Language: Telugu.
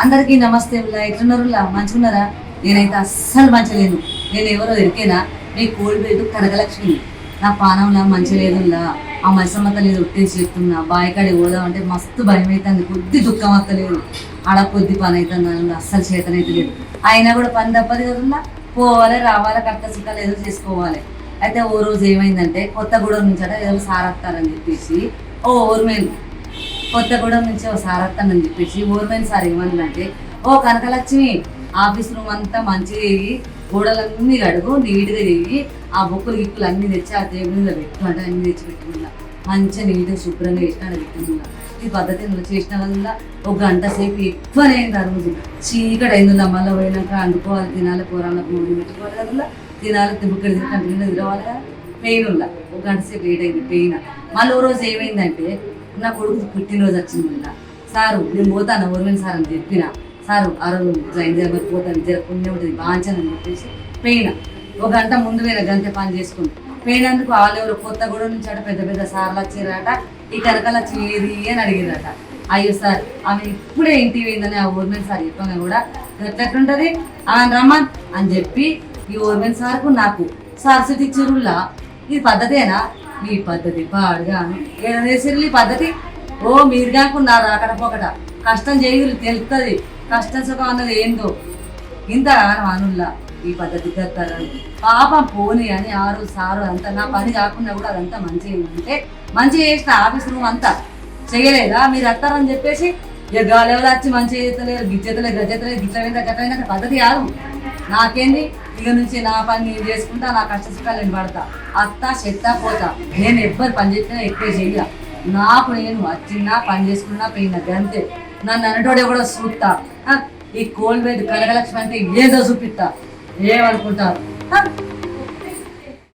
అందరికీ నమస్తే ఉల్లా. ఎట్లున్నారులా మంచుకున్నారా నేనైతే అస్సలు మంచలేను నేను ఎవరో ఎరికేనా మీ కోల్డ్ బెడ్ కనకలక్ష్మి. నా పానంలా మంచలేదులా ఆ మత్సమత లేదు ఒట్టేసి చెప్తున్నా బాయికాడి పోదాం అంటే మస్తు భయం అవుతుంది కొద్ది దుఃఖం అత్తలేదు. ఆడ కొద్ది పని అవుతుంది అస్సలు చేతనైతే లేదు. అయినా కూడా పని తప్పదు కదల్లా పోవాలి రావాలి కట్ట సుఖాలు ఏదో చేసుకోవాలి. అయితే ఓ రోజు ఏమైందంటే కొత్తగూడెం నుంచి అంటే ఏదో సారత్తారని చెప్పేసి ఓ ఓర్మేన్ కొత్తగూడెం నుంచి ఓ సార్ వస్తానని చెప్పేసి ఊర్మైన సార్ ఏమన్నాడంటే ఓ కనకలక్ష్మి ఆఫీస్ రూమ్ అంతా మంచిగా తిరిగి గోడలన్నీ కడుగు నీట్గా తిరిగి ఆ బుక్కులు గిక్కులు అన్ని తెచ్చి ఆ టేబుల్ మీద పెట్టు అంటే అన్ని తెచ్చి పెట్టుకున్నా. మంచిగా నీట్గా శుభ్రంగా చేసిన పెట్టుకున్నా. ఈ పద్ధతి నువ్వు చేసిన వల్ల ఒక గంట సేపు ఎక్కువనే అయింది ఆ రోజు చీకటి అయింది మళ్ళీ పోయినాక వండుకోవాలి తినాలి కూరలకు మూడు పెట్టుకోవాలి కదా తినాలి బుక్కడి తింటాను తిరవాలి కదా. పెయిన్ ఉందా? ఒక గంట సేపు లేట్ అయింది పెయిన్. మళ్ళీ ఓ రోజు ఏమైందంటే నా కొడుకు పుట్టినరోజు వచ్చింది సారు నేను పోతాను ఊర్మిన్ సార్ అని చెప్పిన. సారు ఆ రోజు జైన్ దగ్గర పోతాను జర పుణ్యం ఉంటుంది బాంచానని చెప్పేసి పెయిన. ఒక గంట ముందు పోయిన గంట పని చేసుకుని. పోయినందుకు వాళ్ళు ఎవరు కొత్త గూడ నుంచి అట పెద్ద పెద్ద సార్లు వచ్చారట ఈ కనకల చేరి అని అడిగిరట అయ్యో సార్ ఆమె ఇప్పుడే ఇంటికి పోయిందని ఆ ఊర్మెన్ సార్ చెప్పగా కూడా. ఎట్లెట్లుంటుంది? ఆమె రమ్మన్ అని చెప్పి ఈ ఊర్మెన్ సార్కు నాకు సార్ సిటీ చెరువులా ఇది పద్ధతేనా? మీ పద్ధతి పాడుగాను. ఏదైనా ఈ పద్ధతి? ఓ మీరు కాకున్నారు అక్కడ పొకట కష్టం చేయులు తెలుస్తుంది కష్టం సుఖం అన్నది ఏందో? ఇంత అనుల్లా ఈ పద్ధతి తెస్తారని పాపం పోని అని ఆరు సారు అంతా నా పని కాకుండా కూడా అదంతా మంచి అంటే మంచిగా చేసిన ఆఫీస్ రూమ్ అంతా చేయలేదా మీరు వస్తారని చెప్పేసి ఇక గాలి ఎవరు వచ్చి మంచిగా చేస్తలేరు గిచ్చేతలేదు గజ్జెత్తలేదు గిట్ల మీద గట్ల పద్ధతి కాదు. నాకేంది? ఇక నుంచి నా పని నేను చేసుకుంటా నా కష్ట సుఖాలు నేను పడతా. అత్త చెత్త పోతా. నేను ఎవ్వరు పని చేసినా ఎక్కువ చెయ్య. నాకు నేను వచ్చినా పని చేసుకున్నా పోయినా అంతే నన్ను అనటోడే కూడా చూస్తా. ఈ కోల్డ్ బెడ్ కనకలక్ష్మి అంటే ఏదో చూపిస్తా. ఏమనుకుంటారు